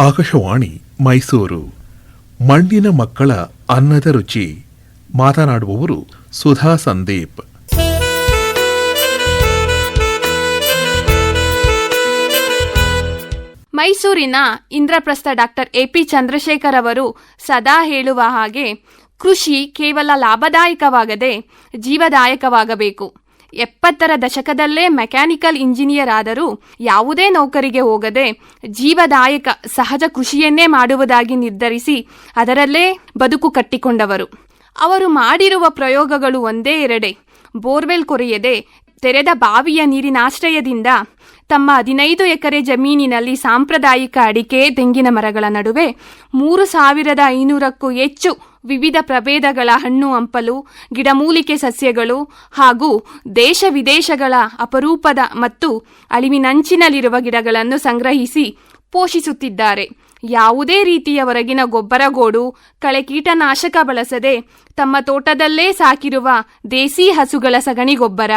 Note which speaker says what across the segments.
Speaker 1: ಆಕಾಶವಾಣಿ, ಮೈಸೂರು. ಮಣ್ಣಿನ ಮಕ್ಕಳ ಅನ್ನದ ರುಚಿ. ಮಾತನಾಡುವವರು ಸುಧಾ ಸಂದೀಪ್.
Speaker 2: ಮೈಸೂರಿನ ಇಂದ್ರಪ್ರಸ್ಥ ಡಾಕ್ಟರ್ ಎಪಿ ಚಂದ್ರಶೇಖರ್ ಅವರು ಸದಾ ಹೇಳುವ ಹಾಗೆ ಕೃಷಿ ಕೇವಲ ಲಾಭದಾಯಕವಾಗದೆ ಜೀವದಾಯಕವಾಗಬೇಕು. ಎಪ್ಪತ್ತರ ದಶಕದಲ್ಲೇ ಮೆಕ್ಯಾನಿಕಲ್ ಇಂಜಿನಿಯರ್ ಆದರೂ ಯಾವುದೇ ನೌಕರಿಗೆ ಹೋಗದೆ ಜೀವದಾಯಕ ಸಹಜ ಕೃಷಿಯನ್ನೇ ಮಾಡುವುದಾಗಿ ನಿರ್ಧರಿಸಿ ಅದರಲ್ಲೇ ಬದುಕು ಕಟ್ಟಿಕೊಂಡವರು. ಅವರು ಮಾಡಿರುವ ಪ್ರಯೋಗಗಳು ಒಂದೇ ಎರಡೇ. ಬೋರ್ವೆಲ್ ಕೊರೆಯದೆ ತೆರೆದ ಬಾವಿಯ ನೀರಿನಾಶ್ರಯದಿಂದ ತಮ್ಮ ಹದಿನೈದು ಎಕರೆ ಜಮೀನಿನಲ್ಲಿ ಸಾಂಪ್ರದಾಯಿಕ ಅಡಿಕೆ, ತೆಂಗಿನ ಮರಗಳ ನಡುವೆ ಮೂರು ಸಾವಿರದ ಐನೂರಕ್ಕೂ ಹೆಚ್ಚು ವಿವಿಧ ಪ್ರಭೇದಗಳ ಹಣ್ಣು ಹಂಪಲು, ಗಿಡಮೂಲಿಕೆ ಸಸ್ಯಗಳು ಹಾಗೂ ದೇಶ ವಿದೇಶಗಳ ಅಪರೂಪದ ಮತ್ತು ಅಳಿವಿನಂಚಿನಲ್ಲಿರುವ ಗಿಡಗಳನ್ನು ಸಂಗ್ರಹಿಸಿ ಪೋಷಿಸುತ್ತಿದ್ದಾರೆ. ಯಾವುದೇ ರೀತಿಯ ಹೊರಗಿನ ಗೊಬ್ಬರಗೋಡು, ಕಳೆ ಕೀಟನಾಶಕ ಬಳಸದೆ ತಮ್ಮ ತೋಟದಲ್ಲೇ ಸಾಕಿರುವ ದೇಸಿ ಹಸುಗಳ ಸಗಣಿ ಗೊಬ್ಬರ,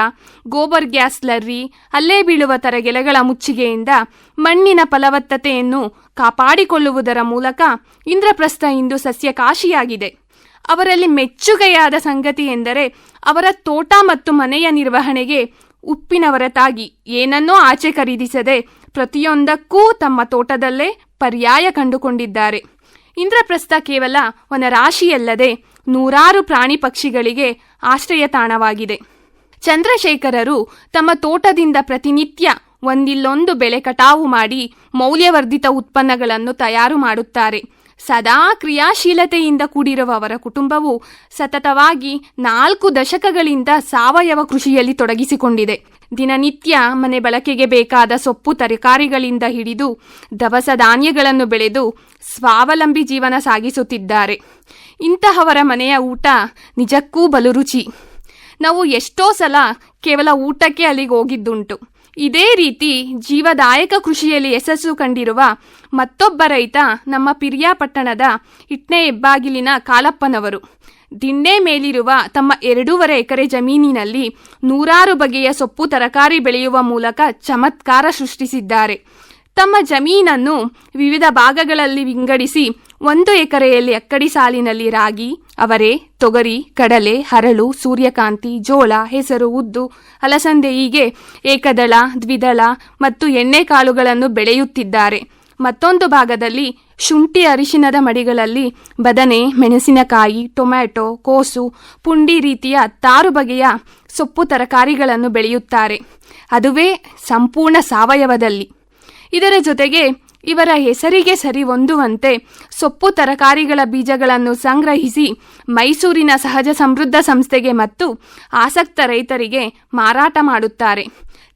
Speaker 2: ಗೋಬರ್ ಗ್ಯಾಸ್ ಲರ್ರಿ, ಅಲ್ಲೇ ಬೀಳುವ ತರಗೆಲೆಗಳ ಮುಚ್ಚಿಗೆಯಿಂದ ಮಣ್ಣಿನ ಫಲವತ್ತತೆಯನ್ನು ಕಾಪಾಡಿಕೊಳ್ಳುವುದರ ಮೂಲಕ ಇಂದ್ರಪ್ರಸ್ಥ ಇಂದು ಸಸ್ಯಕಾಶಿಯಾಗಿದೆ. ಅವರಲ್ಲಿ ಮೆಚ್ಚುಗೆಯಾದ ಸಂಗತಿ ಎಂದರೆ ಅವರ ತೋಟ ಮತ್ತು ಮನೆಯ ನಿರ್ವಹಣೆಗೆ ಉಪ್ಪಿನ ಹೊರತಾಗಿ ಏನನ್ನೂ ಆಚೆ ಖರೀದಿಸದೆ ಪ್ರತಿಯೊಂದಕ್ಕೂ ತಮ್ಮ ತೋಟದಲ್ಲೇ ಪರ್ಯಾಯ ಕಂಡುಕೊಂಡಿದ್ದಾರೆ. ಇಂದ್ರಪ್ರಸ್ಥ ಕೇವಲ ವನರಾಶಿಯಲ್ಲದೆ ನೂರಾರು ಪ್ರಾಣಿ ಪಕ್ಷಿಗಳಿಗೆ ಆಶ್ರಯ ತಾಣವಾಗಿದೆ. ಚಂದ್ರಶೇಖರರು ತಮ್ಮ ತೋಟದಿಂದ ಪ್ರತಿನಿತ್ಯ ಒಂದಿಲ್ಲೊಂದು ಬೆಳೆ ಕಟಾವು ಮಾಡಿ ಮೌಲ್ಯವರ್ಧಿತ ಉತ್ಪನ್ನಗಳನ್ನು ತಯಾರು ಮಾಡುತ್ತಾರೆ. ಸದಾ ಕ್ರಿಯಾಶೀಲತೆಯಿಂದ ಕೂಡಿರುವ ಅವರ ಕುಟುಂಬವು ಸತತವಾಗಿ ನಾಲ್ಕು ದಶಕಗಳಿಂದ ಸಾವಯವ ಕೃಷಿಯಲ್ಲಿ ತೊಡಗಿಸಿಕೊಂಡಿದೆ. ದಿನನಿತ್ಯ ಮನೆ ಬಳಕೆಗೆ ಬೇಕಾದ ಸೊಪ್ಪು ತರಕಾರಿಗಳಿಂದ ಹಿಡಿದು ದವಸ ಧಾನ್ಯಗಳನ್ನು ಬೆಳೆದು ಸ್ವಾವಲಂಬಿ ಜೀವನ ಸಾಗಿಸುತ್ತಿದ್ದಾರೆ. ಇಂತಹವರ ಮನೆಯ ಊಟ ನಿಜಕ್ಕೂ ಬಲು ರುಚಿ. ನಾವು ಎಷ್ಟೋ ಸಲ ಕೇವಲ ಊಟಕ್ಕೆ ಅಲ್ಲಿಗೆ ಹೋಗಿದ್ದುಂಟು. ಇದೇ ರೀತಿ ಜೀವದಾಯಕ ಕೃಷಿಯಲ್ಲಿ ಯಶಸ್ಸು ಕಂಡಿರುವ ಮತ್ತೊಬ್ಬ ರೈತ ನಮ್ಮ ಪಿರಿಯಾಪಟ್ಟಣದ ಇಟ್ನೆ ಹೆಬ್ಬಾಗಿಲಿನ ಕಾಲಪ್ಪನವರು. ದಿಂಡೆ ಮೇಲಿರುವ ತಮ್ಮ ಎರಡೂವರೆ ಎಕರೆ ಜಮೀನಿನಲ್ಲಿ ನೂರಾರು ಬಗೆಯ ಸೊಪ್ಪು ತರಕಾರಿ ಬೆಳೆಯುವ ಮೂಲಕ ಚಮತ್ಕಾರ ಸೃಷ್ಟಿಸಿದ್ದಾರೆ. ತಮ್ಮ ಜಮೀನನ್ನು ವಿವಿಧ ಭಾಗಗಳಲ್ಲಿ ವಿಂಗಡಿಸಿ ಒಂದು ಎಕರೆಯಲ್ಲಿ ಅಕ್ಕಡಿ ಸಾಲಿನಲ್ಲಿ ರಾಗಿ, ಅವರೆ, ತೊಗರಿ, ಕಡಲೆ, ಹರಳು, ಸೂರ್ಯಕಾಂತಿ, ಜೋಳ, ಹೆಸರು, ಉದ್ದು, ಅಲಸಂದೆ ಹೀಗೆ ಏಕದಳ, ದ್ವಿದಳ ಮತ್ತು ಎಣ್ಣೆಕಾಳುಗಳನ್ನು ಬೆಳೆಯುತ್ತಿದ್ದಾರೆ. ಮತ್ತೊಂದು ಭಾಗದಲ್ಲಿ ಶುಂಠಿ ಅರಿಶಿನದ ಮಡಿಗಳಲ್ಲಿ ಬದನೆ, ಮೆಣಸಿನಕಾಯಿ, ಟೊಮ್ಯಾಟೊ, ಕೋಸು, ಪುಂಡಿ ರೀತಿಯ ತಾರು ಬಗೆಯ ಸೊಪ್ಪು ತರಕಾರಿಗಳನ್ನು ಬೆಳೆಯುತ್ತಾರೆ. ಅದುವೇ ಸಂಪೂರ್ಣ ಸಾವಯವದಲ್ಲಿ. ಇದರ ಜೊತೆಗೆ ಇವರ ಹೆಸರಿಗೆ ಸರಿ ಹೊಂದುವಂತೆ ಸೊಪ್ಪು ತರಕಾರಿಗಳ ಬೀಜಗಳನ್ನು ಸಂಗ್ರಹಿಸಿ ಮೈಸೂರಿನ ಸಹಜ ಸಮೃದ್ಧ ಸಂಸ್ಥೆಗೆ ಮತ್ತು ಆಸಕ್ತ ರೈತರಿಗೆ ಮಾರಾಟ ಮಾಡುತ್ತಾರೆ.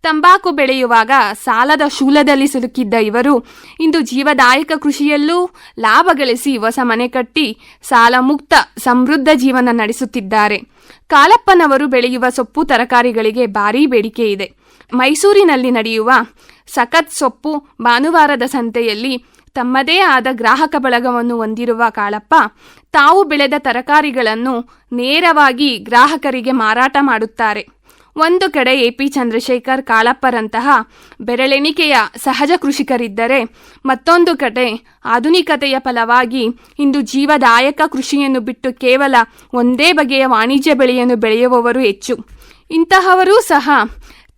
Speaker 2: ತಂಬಾಕು ಬೆಳೆಯುವಾಗ ಸಾಲದ ಶೂಲದಲ್ಲಿ ಸಿಲುಕಿದ್ದ ಇವರು ಇಂದು ಜೀವದಾಯಕ ಕೃಷಿಯಲ್ಲೂ ಲಾಭ ಗಳಿಸಿ ಹೊಸ ಮನೆ ಕಟ್ಟಿ ಸಾಲ ಮುಕ್ತ ಸಮೃದ್ಧ ಜೀವನ ನಡೆಸುತ್ತಿದ್ದಾರೆ. ಕಾಲಪ್ಪನವರು ಬೆಳೆಯುವ ಸೊಪ್ಪು ತರಕಾರಿಗಳಿಗೆ ಭಾರೀ ಬೇಡಿಕೆ ಇದೆ. ಮೈಸೂರಿನಲ್ಲಿ ನಡೆಯುವ ಸಖತ್ ಸೊಪ್ಪು ಭಾನುವಾರದ ಸಂತೆಯಲ್ಲಿ ತಮ್ಮದೇ ಆದ ಗ್ರಾಹಕ ಬಳಗವನ್ನು ಹೊಂದಿರುವ ಕಾಳಪ್ಪ, ತಾವು ಬೆಳೆದ ತರಕಾರಿಗಳನ್ನು ನೇರವಾಗಿ ಗ್ರಾಹಕರಿಗೆ ಮಾರಾಟ ಮಾಡುತ್ತಾರೆ. ಒಂದು ಕಡೆ ಎ ಪಿ ಚಂದ್ರಶೇಖರ್ ಕಾಳಪ್ಪರಂತಹ ಬೆರಳೆಣಿಕೆಯ ಸಹಜ ಕೃಷಿಕರಿದ್ದರೆ, ಮತ್ತೊಂದು ಕಡೆ ಆಧುನಿಕತೆಯ ಫಲವಾಗಿ ಇಂದು ಜೀವದಾಯಕ ಕೃಷಿಯನ್ನು ಬಿಟ್ಟು ಕೇವಲ ಒಂದೇ ಬಗೆಯ ವಾಣಿಜ್ಯ ಬೆಳೆಯನ್ನು ಬೆಳೆಯುವವರು ಹೆಚ್ಚು. ಇಂತಹವರೂ ಸಹ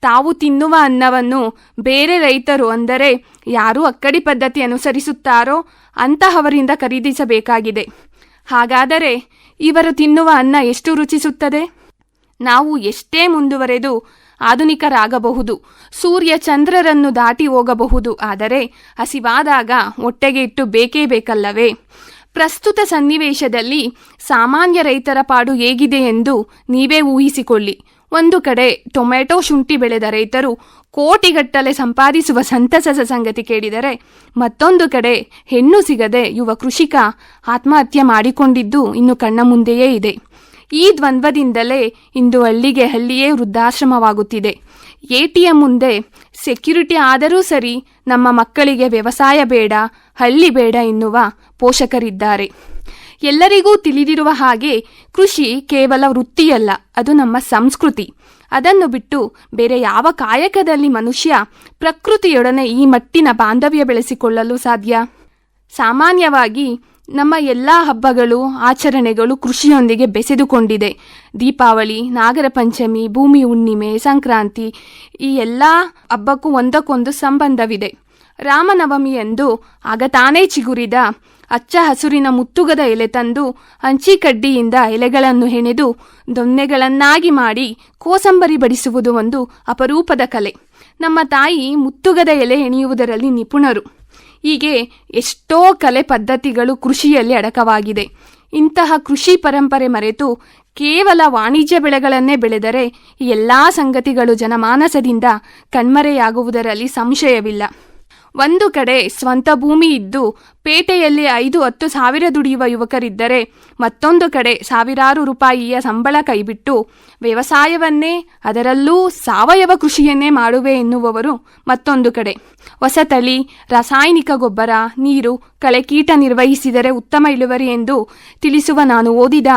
Speaker 2: ತಾವು ತಿನ್ನುವ ಅನ್ನವನ್ನು ಬೇರೆ ರೈತರು ಅಂದರೆ ಯಾರು ಅಕ್ಕಡಿ ಪದ್ಧತಿ ಅನುಸರಿಸುತ್ತಾರೋ ಅಂತಹವರಿಂದ ಖರೀದಿಸಬೇಕಾಗಿದೆ. ಹಾಗಾದರೆ ಇವರು ತಿನ್ನುವ ಅನ್ನ ಎಷ್ಟು ರುಚಿಸುತ್ತದೆ? ನಾವು ಎಷ್ಟೇ ಮುಂದುವರೆದು ಆಧುನಿಕರಾಗಬಹುದು, ಸೂರ್ಯ ಚಂದ್ರರನ್ನು ದಾಟಿ ಹೋಗಬಹುದು, ಆದರೆ ಹಸಿವಾದಾಗ ಹೊಟ್ಟೆಗೆ ಇಟ್ಟು ಬೇಕೇ ಬೇಕಲ್ಲವೇ? ಪ್ರಸ್ತುತ ಸನ್ನಿವೇಶದಲ್ಲಿ ಸಾಮಾನ್ಯ ರೈತರ ಪಾಡು ಹೇಗಿದೆ ಎಂದು ನೀವೇ ಊಹಿಸಿಕೊಳ್ಳಿ. ಒಂದು ಕಡೆ ಟೊಮೆಟೊ ಶುಂಠಿ ಬೆಳೆದ ರೈತರು ಕೋಟಿಗಟ್ಟಲೆ ಸಂಪಾದಿಸುವ ಸಂತಸದ ಸಂಗತಿ ಕೇಳಿದರೆ ಮತ್ತೊಂದು ಕಡೆ ಹೆಣ್ಣು ಸಿಗದೆ ಯುವ ಕೃಷಿಕ ಆತ್ಮಹತ್ಯೆ ಮಾಡಿಕೊಂಡಿದ್ದು ಇನ್ನು ಕಣ್ಣ ಮುಂದೆಯೇ ಇದೆ. ಈ ದ್ವಂದ್ವದಿಂದಲೇ ಇಂದು ಹಳ್ಳಿಗೆ ಹಳ್ಳಿಯೇ ವೃದ್ಧಾಶ್ರಮವಾಗುತ್ತಿದೆ. ಎಟಿಎಂ ಮುಂದೆ ಸೆಕ್ಯುರಿಟಿ ಆದರೂ ಸರಿ ನಮ್ಮ ಮಕ್ಕಳಿಗೆ ವ್ಯವಸಾಯ ಬೇಡ, ಹಳ್ಳಿ ಬೇಡ ಎನ್ನುವ ಪೋಷಕರಿದ್ದಾರೆ. ಎಲ್ಲರಿಗೂ ತಿಳಿದಿರುವ ಹಾಗೆ ಕೃಷಿ ಕೇವಲ ವೃತ್ತಿಯಲ್ಲ, ಅದು ನಮ್ಮ ಸಂಸ್ಕೃತಿ. ಅದನ್ನು ಬಿಟ್ಟು ಬೇರೆ ಯಾವ ಕಾಯಕದಲ್ಲಿ ಮನುಷ್ಯ ಪ್ರಕೃತಿಯೊಡನೆ ಈ ಮಟ್ಟಿನ ಬಾಂಧವ್ಯ ಬೆಳೆಸಿಕೊಳ್ಳಲು ಸಾಧ್ಯ? ಸಾಮಾನ್ಯವಾಗಿ ನಮ್ಮ ಎಲ್ಲ ಹಬ್ಬಗಳು, ಆಚರಣೆಗಳು ಕೃಷಿಯೊಂದಿಗೆ ಬೆಸೆದುಕೊಂಡಿದೆ. ದೀಪಾವಳಿ, ನಾಗರ ಪಂಚಮಿ, ಭೂಮಿ ಹುಣ್ಣಿಮೆ, ಸಂಕ್ರಾಂತಿ ಈ ಎಲ್ಲ ಹಬ್ಬಕ್ಕೂ ಒಂದಕ್ಕೊಂದು ಸಂಬಂಧವಿದೆ. ರಾಮನವಮಿಯಂದು ಆಗ ತಾನೇ ಚಿಗುರಿದ ಅಚ್ಚ ಹಸುರಿನ ಮುತ್ತುಗದ ಎಲೆ ತಂದು ಹಂಚಿಕಡ್ಡಿಯಿಂದ ಎಲೆಗಳನ್ನು ಹೆಣೆದು ದೊನ್ನೆಗಳನ್ನಾಗಿ ಮಾಡಿ ಕೋಸಂಬರಿ ಬಡಿಸುವುದು ಒಂದು ಅಪರೂಪದ ಕಲೆ. ನಮ್ಮ ತಾಯಿ ಮುತ್ತುಗದ ಎಲೆ ಹೆಣೆಯುವುದರಲ್ಲಿ ನಿಪುಣರು. ಹೀಗೆ ಎಷ್ಟೋ ಕಲೆ ಪದ್ಧತಿಗಳು ಕೃಷಿಯಲ್ಲಿ ಅಡಕವಾಗಿದೆ. ಇಂತಹ ಕೃಷಿ ಪರಂಪರೆ ಮರೆತು ಕೇವಲ ವಾಣಿಜ್ಯ ಬೆಳೆಗಳನ್ನೇ ಬೆಳೆದರೆ ಎಲ್ಲ ಎಲ್ಲಾ ಸಂಗತಿಗಳು ಜನಮಾನಸದಿಂದ ಕಣ್ಮರೆಯಾಗುವುದರಲ್ಲಿ ಸಂಶಯವಿಲ್ಲ. ಒಂದು ಕಡೆ ಸ್ವಂತ ಭೂಮಿ ಇದ್ದು ಪೇಟೆಯಲ್ಲಿ ಐದು ಹತ್ತು ಸಾವಿರ ದುಡಿಯುವ ಯುವಕರಿದ್ದರೆ ಮತ್ತೊಂದು ಕಡೆ ಸಾವಿರಾರು ರೂಪಾಯಿಯ ಸಂಬಳ ಕೈಬಿಟ್ಟು ವ್ಯವಸಾಯವನ್ನೇ, ಅದರಲ್ಲೂ ಸಾವಯವ ಕೃಷಿಯನ್ನೇ ಮಾಡುವೆ ಎನ್ನುವವರು ಮತ್ತೊಂದು ಕಡೆ. ಹೊಸ ತಳಿ ರಾಸಾಯನಿಕ ಗೊಬ್ಬರ, ನೀರು ಕಳೆಕೀಟ ನಿರ್ವಹಿಸಿದರೆ ಉತ್ತಮ ಇಳುವರಿ ಎಂದು ತಿಳಿಸುವ ನಾನು ಓದಿದ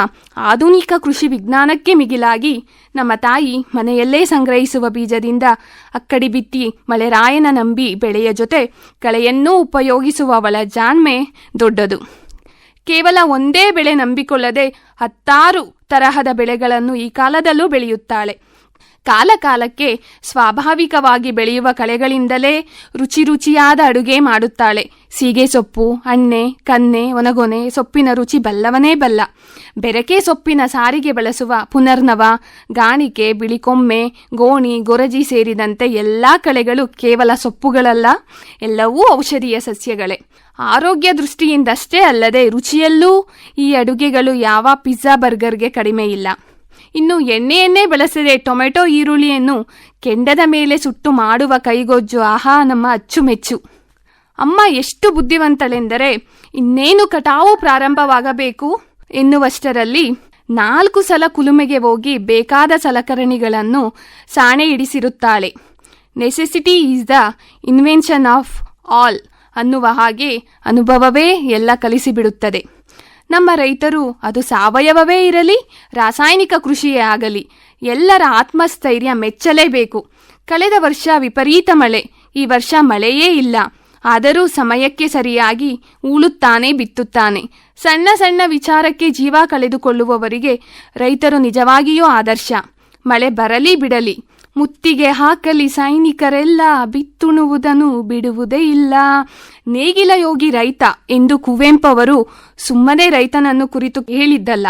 Speaker 2: ಆಧುನಿಕ ಕೃಷಿ ವಿಜ್ಞಾನಕ್ಕೆ ಮಿಗಿಲಾಗಿ ನಮ್ಮ ತಾಯಿ ಮನೆಯಲ್ಲೇ ಸಂಗ್ರಹಿಸುವ ಬೀಜದಿಂದ ಅಕ್ಕಡಿ ಬಿತ್ತಿ ಮಳೆರಾಯನ ನಂಬಿ ಬೆಳೆಯ ಜೊತೆ ಕಳೆಯನ್ನೂ ಉಪಯೋಗಿಸುವ ಅವಳ ಜಾಣ್ಮೆ ದೊಡ್ಡದು. ಕೇವಲ ಒಂದೇ ಬೆಳೆ ನಂಬಿಕೊಳ್ಳದೆ ಹತ್ತಾರು ತರಹದ ಬೆಳೆಗಳನ್ನು ಈ ಕಾಲದಲ್ಲೂ ಬೆಳೆಯುತ್ತಾಳೆ. ಕಾಲ ಕಾಲಕ್ಕೆ ಸ್ವಾಭಾವಿಕವಾಗಿ ಬೆಳೆಯುವ ಕಳೆಗಳಿಂದಲೇ ರುಚಿ ರುಚಿಯಾದ ಅಡುಗೆ ಮಾಡುತ್ತಾಳೆ. ಸೀಗೆ ಸೊಪ್ಪು, ಅಣ್ಣೆ, ಕನ್ನೆ ಒನಗೊನೆ ಸೊಪ್ಪಿನ ರುಚಿ ಬಲ್ಲವನೇ ಬಲ್ಲ. ಬೆರಕೆ ಸೊಪ್ಪಿನ ಸಾರಿಗೆ ಬಳಸುವ ಪುನರ್ನವ, ಗಾಣಿಕೆ, ಬಿಳಿಕೊಮ್ಮೆ, ಗೋಣಿ, ಗೊರಜಿ ಸೇರಿದಂತೆ ಎಲ್ಲ ಕಳೆಗಳು ಕೇವಲ ಸೊಪ್ಪುಗಳಲ್ಲ, ಎಲ್ಲವೂ ಔಷಧೀಯ ಸಸ್ಯಗಳೇ. ಆರೋಗ್ಯ ದೃಷ್ಟಿಯಿಂದಷ್ಟೇ ಅಲ್ಲದೆ ರುಚಿಯಲ್ಲೂ ಈ ಅಡುಗೆಗಳು ಯಾವ ಪಿಜ್ಜಾ, ಬರ್ಗರ್ಗೆ ಕಡಿಮೆ ಇಲ್ಲ. ಇನ್ನು ಎಣ್ಣೆಯನ್ನೇ ಬಳಸದೆ ಟೊಮೆಟೊ, ಈರುಳ್ಳಿಯನ್ನು ಕೆಂಡದ ಮೇಲೆ ಸುಟ್ಟು ಮಾಡುವ ಕೈಗೊಜ್ಜು, ಆಹಾ, ನಮ್ಮ ಅಚ್ಚುಮೆಚ್ಚು. ಅಮ್ಮ ಎಷ್ಟು ಬುದ್ಧಿವಂತಳೆಂದರೆ, ಇನ್ನೇನು ಕಟಾವು ಪ್ರಾರಂಭವಾಗಬೇಕು ಎನ್ನುವಷ್ಟರಲ್ಲಿ ನಾಲ್ಕು ಸಲ ಕುಲುಮೆಗೆ ಹೋಗಿ ಬೇಕಾದ ಸಲಕರಣೆಗಳನ್ನು ಸಾಣೆ ಇಡಿಸಿರುತ್ತಾಳೆ necessity is the invention of all ಅನ್ನುವ ಹಾಗೆ ಅನುಭವವೇ ಎಲ್ಲ ಕಲಿಸಿಬಿಡುತ್ತದೆ. ನಮ್ಮ ರೈತರು, ಅದು ಸಾವಯವವೇ ಇರಲಿ, ರಾಸಾಯನಿಕ ಕೃಷಿಯೇ ಆಗಲಿ, ಎಲ್ಲರ ಆತ್ಮಸ್ಥೈರ್ಯ ಮೆಚ್ಚಲೇಬೇಕು. ಕಳೆದ ವರ್ಷ ವಿಪರೀತ ಮಳೆ, ಈ ವರ್ಷ ಮಳೆಯೇ ಇಲ್ಲ. ಆದರೂ ಸಮಯಕ್ಕೆ ಸರಿಯಾಗಿ ಉಳುತ್ತಾನೆ ಬಿತ್ತುತ್ತಾನೆ. ಸಣ್ಣ ಸಣ್ಣ ವಿಚಾರಕ್ಕೆ ಜೀವ ಕಳೆದುಕೊಳ್ಳುವವರಿಗೆ ರೈತರು ನಿಜವಾಗಿಯೂ ಆದರ್ಶ. ಮಳೆ ಬರಲಿ ಬಿಡಲಿ. ಮುತ್ತಿಗೆ ಹಾಕಲಿ ಸೈನಿಕರೆಲ್ಲ ಬಿತ್ತುಣುವುದನ್ನು ಬಿಡುವುದೇ ಇಲ್ಲ. ನೇಗಿಲ ಯೋಗಿ ರೈತ ಎಂದು ಕುವೆಂಪವರು ಸುಮ್ಮನೆ ರೈತನನ್ನು ಕುರಿತು ಹೇಳಿದ್ದಲ್ಲ.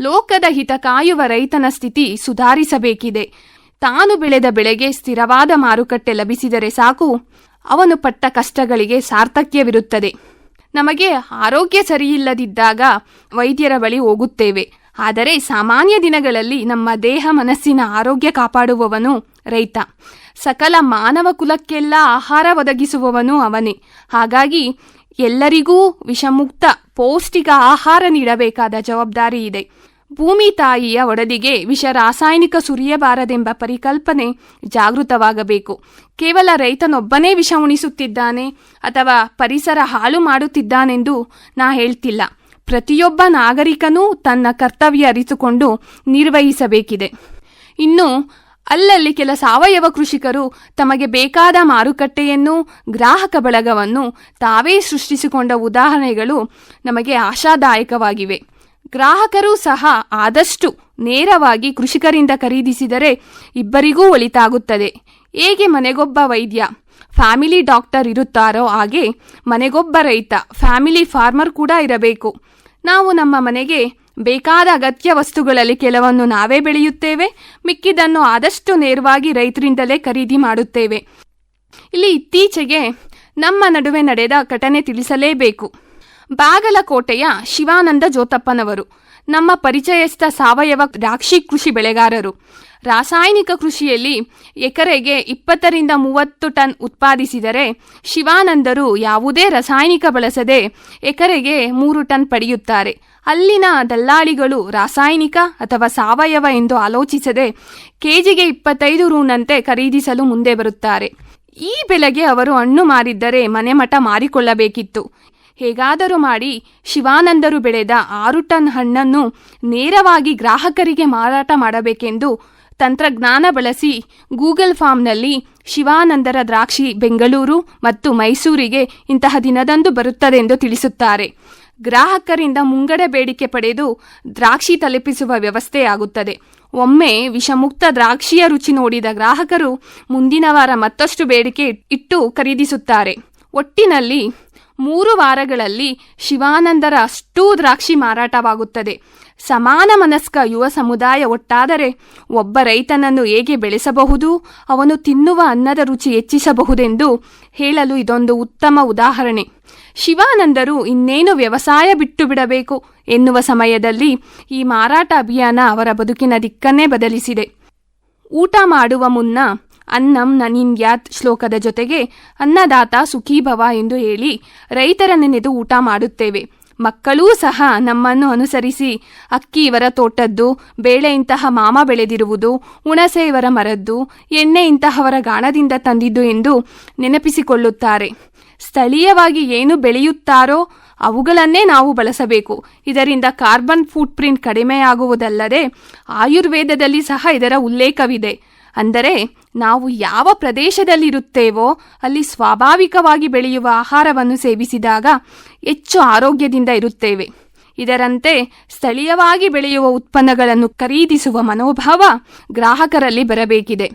Speaker 2: ಲೋಕದ ಹಿತ ಕಾಯುವ ರೈತನ ಸ್ಥಿತಿ ಸುಧಾರಿಸಬೇಕಿದೆ. ತಾನು ಬೆಳೆದ ಬೆಳೆಗೆ ಸ್ಥಿರವಾದ ಮಾರುಕಟ್ಟೆ ಲಭಿಸಿದರೆ ಸಾಕು. ಅವನು ಪಟ್ಟ ಕಷ್ಟಗಳಿಗೆ ಸಾರ್ಥಕ್ಯವಿರುತ್ತದೆ. ನಮಗೆ ಆರೋಗ್ಯ ಸರಿಯಿಲ್ಲದಿದ್ದಾಗ ವೈದ್ಯರ ಬಳಿ ಹೋಗುತ್ತೇವೆ. ಆದರೆ ಸಾಮಾನ್ಯ ದಿನಗಳಲ್ಲಿ ನಮ್ಮ ದೇಹ ಮನಸ್ಸಿನ ಆರೋಗ್ಯ ಕಾಪಾಡುವವನು ರೈತ. ಸಕಲ ಮಾನವ ಕುಲಕ್ಕೆಲ್ಲ ಆಹಾರ ಒದಗಿಸುವವನು ಅವನೇ. ಹಾಗಾಗಿ ಎಲ್ಲರಿಗೂ ವಿಷಮುಕ್ತ ಪೌಷ್ಟಿಕ ಆಹಾರ ನೀಡಬೇಕಾದ ಜವಾಬ್ದಾರಿ ಇದೆ. ಭೂಮಿ ತಾಯಿಯ ಒಡದಿಗೆ ವಿಷ ರಾಸಾಯನಿಕ ಸುರಿಯಬಾರದೆಂಬ ಪರಿಕಲ್ಪನೆ ಜಾಗೃತವಾಗಬೇಕು. ಕೇವಲ ರೈತನೊಬ್ಬನೇ ವಿಷ ಉಣಿಸುತ್ತಿದ್ದಾನೆ ಅಥವಾ ಪರಿಸರ ಹಾಳು ಮಾಡುತ್ತಿದ್ದಾನೆಂದು ನಾ ಹೇಳ್ತಿಲ್ಲ. ಪ್ರತಿಯೊಬ್ಬ ನಾಗರಿಕನೂ ತನ್ನ ಕರ್ತವ್ಯ ಅರಿತುಕೊಂಡು ನಿರ್ವಹಿಸಬೇಕಿದೆ. ಇನ್ನು, ಅಲ್ಲಲ್ಲಿ ಕೆಲ ಸಾವಯವ ಕೃಷಿಕರು ತಮಗೆ ಬೇಕಾದ ಮಾರುಕಟ್ಟೆಯನ್ನು, ಗ್ರಾಹಕ ಬಳಗವನ್ನು ತಾವೇ ಸೃಷ್ಟಿಸಿಕೊಂಡ ಉದಾಹರಣೆಗಳು ನಮಗೆ ಆಶಾದಾಯಕವಾಗಿವೆ. ಗ್ರಾಹಕರು ಸಹ ಆದಷ್ಟು ನೇರವಾಗಿ ಕೃಷಿಕರಿಂದ ಖರೀದಿಸಿದರೆ ಇಬ್ಬರಿಗೂ ಒಳಿತಾಗುತ್ತದೆ. ಹೇಗೆ ಮನೆಗೊಬ್ಬ ವೈದ್ಯ, ಫ್ಯಾಮಿಲಿ ಡಾಕ್ಟರ್ ಇರುತ್ತಾರೋ ಹಾಗೆ ಮನೆಗೊಬ್ಬ ರೈತ, ಫ್ಯಾಮಿಲಿ ಫಾರ್ಮರ್ ಕೂಡ ಇರಬೇಕು. ನಾವು ನಮ್ಮ ಮನೆಗೆ ಬೇಕಾದ ಅಗತ್ಯ ವಸ್ತುಗಳಲ್ಲಿ ಕೆಲವನ್ನು ನಾವೇ ಬೆಳೆಯುತ್ತೇವೆ, ಮಿಕ್ಕಿದನ್ನು ಆದಷ್ಟು ನೇರವಾಗಿ ರೈತರಿಂದಲೇ ಖರೀದಿ ಮಾಡುತ್ತೇವೆ. ಇಲ್ಲಿ ಇತ್ತೀಚೆಗೆ ನಮ್ಮ ನಡುವೆ ನಡೆದ ಘಟನೆ ತಿಳಿಸಲೇಬೇಕು. ಬಾಗಲಕೋಟೆಯ ಶಿವಾನಂದ ಜೋತಪ್ಪನವರು, ನಮ್ಮ ಪರಿಚಯಸ್ಥ ಸಾವಯವ ದ್ರಾಕ್ಷಿ ಕೃಷಿ ಬೆಳೆಗಾರರು. ರಾಸಾಯನಿಕ ಕೃಷಿಯಲ್ಲಿ ಎಕರೆಗೆ ಇಪ್ಪತ್ತರಿಂದ ಮೂವತ್ತು ಟನ್ ಉತ್ಪಾದಿಸಿದರೆ ಶಿವಾನಂದರು ಯಾವುದೇ ರಾಸಾಯನಿಕ ಬಳಸದೆ ಎಕರೆಗೆ ಮೂರು ಟನ್ ಪಡೆಯುತ್ತಾರೆ. ಅಲ್ಲಿನ ದಲ್ಲಾಳಿಗಳು ರಾಸಾಯನಿಕ ಅಥವಾ ಸಾವಯವ ಎಂದು ಆಲೋಚಿಸದೆ ಕೆಜಿಗೆ ಇಪ್ಪತ್ತೈದು ರೂನಂತೆ ಖರೀದಿಸಲು ಮುಂದೆ ಬರುತ್ತಾರೆ. ಈ ಬೆಲೆಗೆ ಅವರು ಹಣ್ಣು ಮಾರಿದ್ದರೆ ಮನೆಮಠ ಮಾರಿಕೊಳ್ಳಬೇಕಿತ್ತು. ಹೇಗಾದರೂ ಮಾಡಿ ಶಿವಾನಂದರು ಬೆಳೆದ ಆರು ಟನ್ ಹಣ್ಣನ್ನು ನೇರವಾಗಿ ಗ್ರಾಹಕರಿಗೆ ಮಾರಾಟ ಮಾಡಬೇಕೆಂದು ತಂತ್ರಜ್ಞಾನ ಬಳಸಿ ಗೂಗಲ್ ಫಾರ್ಮ್ನಲ್ಲಿ ಶಿವಾನಂದರ ದ್ರಾಕ್ಷಿ ಬೆಂಗಳೂರು ಮತ್ತು ಮೈಸೂರಿಗೆ ಇಂತಹ ದಿನದಂದು ಬರುತ್ತದೆಂದು ತಿಳಿಸುತ್ತಾರೆ. ಗ್ರಾಹಕರಿಂದ ಮುಂಗಡ ಬೇಡಿಕೆ ಪಡೆದು ದ್ರಾಕ್ಷಿ ತಲುಪಿಸುವ ವ್ಯವಸ್ಥೆಯಾಗುತ್ತದೆ ಒಮ್ಮೆ ವಿಷಮುಕ್ತ ದ್ರಾಕ್ಷಿಯ ರುಚಿ ನೋಡಿದ ಗ್ರಾಹಕರು ಮುಂದಿನ ವಾರ ಮತ್ತಷ್ಟು ಬೇಡಿಕೆ ಇಟ್ಟು ಖರೀದಿಸುತ್ತಾರೆ. ಒಟ್ಟಿನಲ್ಲಿ ಮೂರು ವಾರಗಳಲ್ಲಿ ಶಿವಾನಂದರ ಅಷ್ಟೂ ದ್ರಾಕ್ಷಿ ಮಾರಾಟವಾಗುತ್ತದೆ. ಸಮಾನ ಮನಸ್ಕ ಯುವ ಸಮುದಾಯ ಒಟ್ಟಾದರೆ ಒಬ್ಬ ರೈತನನ್ನು ಹೇಗೆ ಬೆಳೆಸಬಹುದು, ಅವನು ತಿನ್ನುವ ಅನ್ನದ ರುಚಿ ಹೆಚ್ಚಿಸಬಹುದೆಂದು ಹೇಳಲು ಇದೊಂದು ಉತ್ತಮ ಉದಾಹರಣೆ. ಶಿವಾನಂದರು ಇನ್ನೇನು ವ್ಯವಸಾಯ ಬಿಟ್ಟು ಬಿಡಬೇಕು ಎನ್ನುವ ಸಮಯದಲ್ಲಿ ಈ ಮಾರಾಟ ಅಭಿಯಾನ ಅವರ ಬದುಕಿನ ದಿಕ್ಕನ್ನೇ ಬದಲಿಸಿದೆ. ಊಟ ಮಾಡುವ ಮುನ್ನ ಅನ್ನಂ ನನಿನ್ಯಾತ್ ಶ್ಲೋಕದ ಜೊತೆಗೆ ಅನ್ನದಾತ ಸುಖೀಭವ ಎಂದು ಹೇಳಿ ರೈತರ ನೆನೆದು ಊಟ ಮಾಡುತ್ತೇವೆ. ಮಕ್ಕಳೂ ಸಹ ನಮ್ಮನ್ನು ಅನುಸರಿಸಿ ಅಕ್ಕಿ ಇವರ ತೋಟದ್ದು, ಬೇಳೆ ಇಂತಹ ಮಾಮ ಬೆಳೆದಿರುವುದು, ಹುಣಸೆ ಇವರ ಮರದ್ದು, ಎಣ್ಣೆ ಇಂತಹವರ ಗಾಣದಿಂದ ತಂದಿದ್ದು ಎಂದು ನೆನಪಿಸಿಕೊಳ್ಳುತ್ತಾರೆ. ಸ್ಥಳೀಯವಾಗಿ ಏನು ಬೆಳೆಯುತ್ತಾರೋ ಅವುಗಳನ್ನೇ ನಾವು ಬಳಸಬೇಕು. ಇದರಿಂದ ಕಾರ್ಬನ್ ಫುಟ್ಪ್ರಿಂಟ್ ಕಡಿಮೆಯಾಗುವುದಲ್ಲದೆ ಆಯುರ್ವೇದದಲ್ಲಿ ಸಹ ಇದರ ಉಲ್ಲೇಖವಿದೆ. ಅಂದರೆ ನಾವು ಯಾವ ಪ್ರದೇಶದಲ್ಲಿರುತ್ತೇವೋ ಅಲ್ಲಿ ಸ್ವಾಭಾವಿಕವಾಗಿ ಬೆಳೆಯುವ ಆಹಾರವನ್ನು ಸೇವಿಸಿದಾಗ ಹೆಚ್ಚು ಆರೋಗ್ಯದಿಂದ ಇರುತ್ತೇವೆ. ಇದರಂತೆ ಸ್ಥಳೀಯವಾಗಿ ಬೆಳೆಯುವ ಉತ್ಪನ್ನಗಳನ್ನು ಖರೀದಿಸುವ ಮನೋಭಾವ ಗ್ರಾಹಕರಲ್ಲಿ ಬರಬೇಕಿದೆ.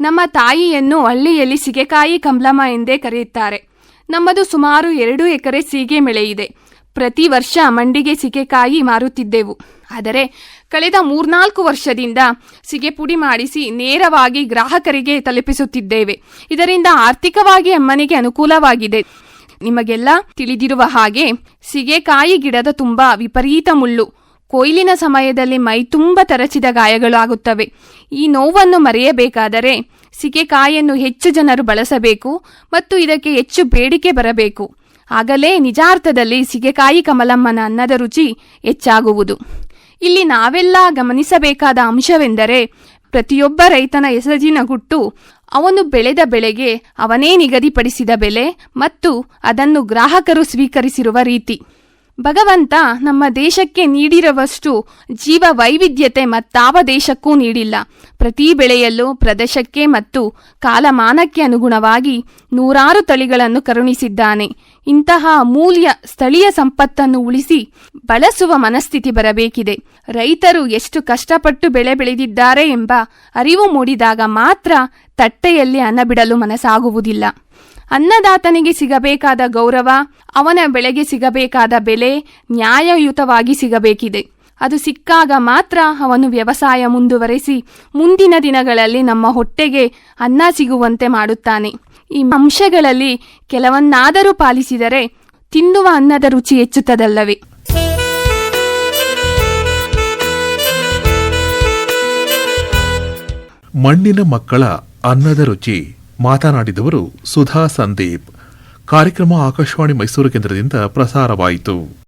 Speaker 2: ನಮ್ಮ ತಾಯಿಯನ್ನು ಹಳ್ಳಿಯಲ್ಲಿ ಸಿಗೆಕಾಯಿ ಕಂಬ್ಲಮ್ಮ ಎಂದೇ ಕರೆಯುತ್ತಾರೆ. ನಮ್ಮದು ಸುಮಾರು ಎರಡು ಎಕರೆ ಸೀಗೆ ಮೆಳೆಯಿದೆ. ಇದೆ ಪ್ರತಿ ವರ್ಷ ಮಂಡಿಗೆ ಸಿಗೆಕಾಯಿ ಮಾರುತ್ತಿದ್ದೆವು. ಆದರೆ ಕಳೆದ ಮೂರ್ನಾಲ್ಕು ವರ್ಷದಿಂದ ಸಿಗೆ ಪುಡಿ ಮಾಡಿಸಿ ನೇರವಾಗಿ ಗ್ರಾಹಕರಿಗೆ ತಲುಪಿಸುತ್ತಿದ್ದೇವೆ. ಇದರಿಂದ ಆರ್ಥಿಕವಾಗಿ ಅಮ್ಮನಿಗೆ ಅನುಕೂಲವಾಗಿದೆ. ನಿಮಗೆಲ್ಲ ತಿಳಿದಿರುವ ಹಾಗೆ ಸಿಗೆಕಾಯಿ ಗಿಡದ ತುಂಬ ವಿಪರೀತ ಮುಳ್ಳು. ಕೊಯ್ಲಿನ ಸಮಯದಲ್ಲಿ ಮೈ ತುಂಬ ತರಚಿದ ಗಾಯಗಳು ಆಗುತ್ತವೆ. ಈ ನೋವನ್ನು ಮರೆಯಬೇಕಾದರೆ ಸಿಗೆಕಾಯಿಯನ್ನು ಹೆಚ್ಚು ಜನರು ಬಳಸಬೇಕು ಮತ್ತು ಇದಕ್ಕೆ ಹೆಚ್ಚು ಬೇಡಿಕೆ ಬರಬೇಕು. ಆಗಲೇ ನಿಜಾರ್ಥದಲ್ಲಿ ಸಿಗೆಕಾಯಿ ಕಮಲಮ್ಮನ ಅನ್ನದ ರುಚಿ ಹೆಚ್ಚಾಗುವುದು. ಇಲ್ಲಿ ನಾವೆಲ್ಲ ಗಮನಿಸಬೇಕಾದ ಅಂಶವೆಂದರೆ ಪ್ರತಿಯೊಬ್ಬ ರೈತನ ಹೆಸರುಜಿನ ಗುಟ್ಟು ಅವನು ಬೆಳೆದ ಬೆಳೆಗೆ ಅವನೇ ನಿಗದಿಪಡಿಸಿದ ಬೆಲೆ ಮತ್ತು ಅದನ್ನು ಗ್ರಾಹಕರು ಸ್ವೀಕರಿಸಿರುವ ರೀತಿ. ಭಗವಂತ ನಮ್ಮ ದೇಶಕ್ಕೆ ನೀಡಿರುವಷ್ಟು ಜೀವ ವೈವಿಧ್ಯತೆ ಮತ್ತಾವ ದೇಶಕ್ಕೂ ನೀಡಿಲ್ಲ. ಪ್ರತಿ ಬೆಳೆಯಲ್ಲೂ ಪ್ರದೇಶಕ್ಕೆ ಮತ್ತು ಕಾಲಮಾನಕ್ಕೆ ಅನುಗುಣವಾಗಿ ನೂರಾರು ತಳಿಗಳನ್ನು ಕರುಣಿಸಿದ್ದಾನೆ. ಇಂತಹ ಅಮೂಲ್ಯ ಸ್ಥಳೀಯ ಸಂಪತ್ತನ್ನು ಉಳಿಸಿ ಬಳಸುವ ಮನಸ್ಥಿತಿ ಬರಬೇಕಿದೆ. ರೈತರು ಎಷ್ಟು ಕಷ್ಟಪಟ್ಟು ಬೆಳೆ ಬೆಳೆದಿದ್ದಾರೆ ಎಂಬ ಅರಿವು ಮೂಡಿದಾಗ ಮಾತ್ರ ತಟ್ಟೆಯಲ್ಲಿ ಅನ್ನ ಬಿಡಲು ಮನಸ್ಸಾಗುವುದಿಲ್ಲ. ಅನ್ನದಾತನಿಗೆ ಸಿಗಬೇಕಾದ ಗೌರವ, ಅವನ ಬೆಳೆಗೆ ಸಿಗಬೇಕಾದ ಬೆಲೆ ನ್ಯಾಯಯುತವಾಗಿ ಸಿಗಬೇಕಿದೆ. ಅದು ಸಿಕ್ಕಾಗ ಮಾತ್ರ ಅವನು ವ್ಯವಸಾಯ ಮುಂದುವರೆಸಿ ಮುಂದಿನ ದಿನಗಳಲ್ಲಿ ನಮ್ಮ ಹೊಟ್ಟೆಗೆ ಅನ್ನ ಸಿಗುವಂತೆ ಮಾಡುತ್ತಾನೆ. ಈ ಅಂಶಗಳಲ್ಲಿ ಕೆಲವನ್ನಾದರೂ ಪಾಲಿಸಿದರೆ ತಿನ್ನುವ ಅನ್ನದ ರುಚಿ ಹೆಚ್ಚುತ್ತದಲ್ಲವೇ?
Speaker 1: ಮಣ್ಣಿನ ಮಕ್ಕಳ ಅನ್ನದ ರುಚಿ ಮಾತನಾಡಿದವರು ಸುಧಾ ಸಂದೀಪ್. ಕಾರ್ಯಕ್ರಮ ಆಕಾಶವಾಣಿ ಮೈಸೂರು ಕೇಂದ್ರದಿಂದ ಪ್ರಸಾರವಾಯಿತು.